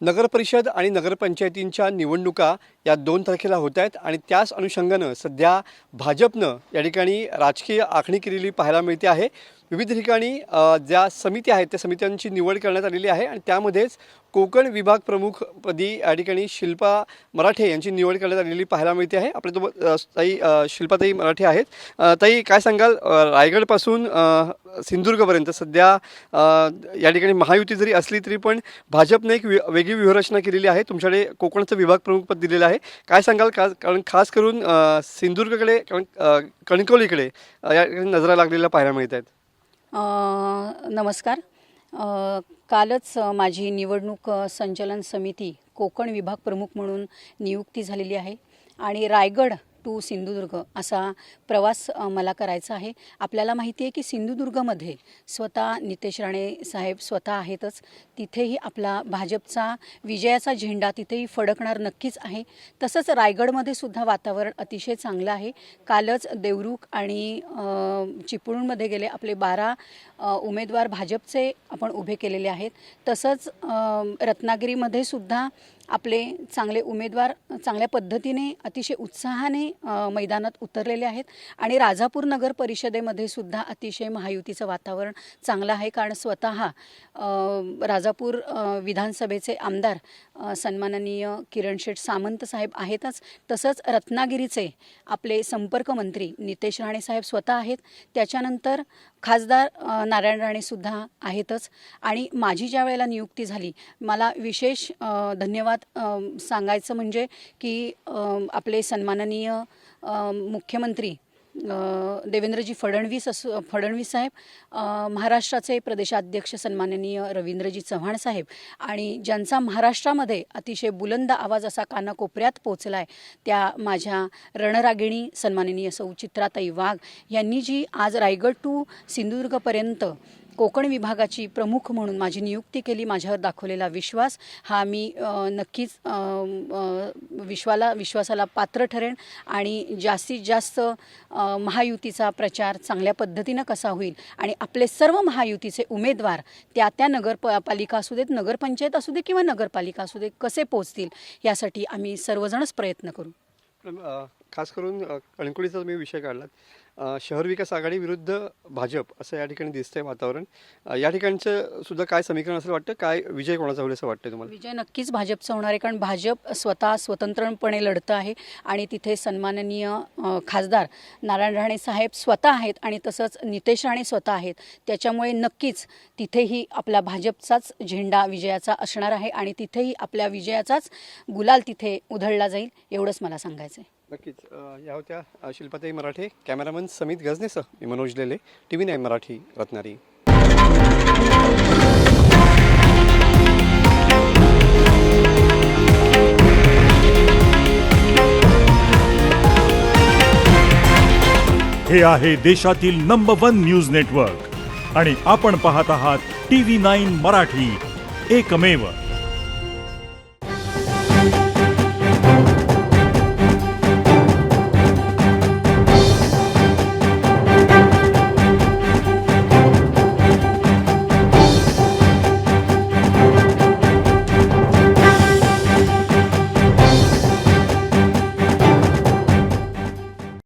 नगरपरिषद आणि नगरपंचायतींच्या निवडणुका या दोन तारखेला होत आहेत आणि त्याच अनुषंगानं सध्या भाजपनं या ठिकाणी राजकीय आखणी केलेली पाहायला मिळते आहे. विविध ठिकाणी ज्या समिती आहेत त्या समित्यांची निवड करण्यात आलेली आहे आणि त्यामध्येच कोकण विभाग प्रमुखपदी या ठिकाणी शिल्पा मराठे यांची निवड करण्यात आलेली पाहायला मिळते आहे. आपल्यासोबत ताई शिल्पाताई मराठे आहेत. ताई काय सांगाल? रायगडपासून सिंधुदुर्गपर्यंत सध्या या ठिकाणी महायुती जरी असली तरी पण भाजपने एक वेगळी व्यूहरचना केलेली आहे. तुमच्याकडे कोकणचं विभाग प्रमुखपद दिलेलं आहे. काय सांगाल? का कारण खास करून सिंधुदुर्गकडे कारण कणकवलीकडे या ठिकाणी नजरा लागलेल्या पाहायला मिळत आहेत नमस्कार. कालच माझी निवडणूक संचलन समिती कोकण विभाग प्रमुख म्हणून नियुक्ती झालेली आहे. आणि रायगड टू सिंधुदुर्ग असा प्रवास मला करायचा आहे. आपल्याला माहिती आहे की सिंधुदुर्गमध्ये स्वतः नितेश राणे साहेब स्वतः आहेतच. तिथेही आपला भाजपचा विजयाचा झेंडा तिथेही फडकणार नक्कीच आहे. तसंच रायगडमध्ये सुद्धा वातावरण अतिशय चांगलं आहे. कालच देवरुख आणि चिपळूणमध्ये गेले आपले बारा उमेदवार भाजपचे आपण उभे केलेले आहेत. तसंच रत्नागिरीमध्ये सुद्धा आपले चांगले उमेदवार चांगल्या पद्धतीने अतिशय उत्साहाने मैदानात उतरलेले आहेत. आणि राजापूर नगर परिषदेमध्ये सुद्धा अतिशय महायुतीचं वातावरण चांगलं आहे. कारण स्वतः राजापूर विधानसभेचे आमदार सन्माननीय किरण शेठ सामंत साहेब आहेतच. तसंच रत्नागिरीचे आपले संपर्क मंत्री नितेश राणे साहेब स्वतः आहेत. त्याच्यानंतर खासदार नारायण राणेसुद्धा आहेतच. आणि माझी ज्या वेळेला नियुक्ती झाली मला विशेष धन्यवाद सांगायचं म्हणजे की आपले सन्माननीय मुख्यमंत्री देवेंद्रजी फडणवीस असो फडणवीस साहेब महाराष्ट्राचे प्रदेशाध्यक्ष सन्माननीय रवींद्रजी चव्हाण साहेब आणि ज्यांचा महाराष्ट्रामध्ये अतिशय बुलंद आवाज असा कानाकोपऱ्यात पोचला आहे त्या माझ्या रणरागिणी सन्माननीय सौचित्राताई वाघ यांनी जी आज रायगड टू सिंधुदुर्गपर्यंत कोकण विभागाची प्रमुख म्हणून माझी नियुक्ती केली माझ्यावर दाखवलेला विश्वास हा मी नक्कीच विश्वाला विश्वासाला पात्र ठरेन आणि जास्तीत जास्त महायुतीचा प्रचार चांगल्या पद्धतीनं कसा होईल आणि आपले सर्व महायुतीचे उमेदवार त्या त्या नगर प- पालिका असू देत नगरपंचायत असू दे किंवा नगरपालिका असू दे कसे पोचतील यासाठी आम्ही सर्वजणच प्रयत्न करू. खास करून कणकुडीचा तुम्ही विषय काढलात. शहर विकास आघाडी विरुद्ध भाजप असं या ठिकाणी दिसतंय वातावरण. या ठिकाणचं सुद्धा काय समीकरण असं वाटतं? काय विजय कोणाचा होईल असं वाटतं तुम्हाला? विजय नक्कीच भाजपचा होणार आहे कारण भाजप स्वतः स्वतंत्रपणे लढतं आहे आणि तिथे सन्माननीय खासदार नारायण राणे साहेब स्वतः आहेत आणि तसंच नितेश राणे स्वतः आहेत. त्याच्यामुळे नक्कीच तिथेही आपला भाजपचाच झेंडा विजयाचा असणार आहे आणि तिथेही आपल्या विजयाचाच गुलाल तिथे उधळला जाईल एवढंच मला सांगायचं आहे नक्कीच. या होत्या शिल्पाताई मराठे कॅमेरामन समित गजनेसह मी Manoj Lele T V nine Marathi रत्नारी हे आहे देशातील नंबर वन न्यूज नेटवर्क आणि आपण पाहत आहात टी व्ही नाईन मराठी. एकमेव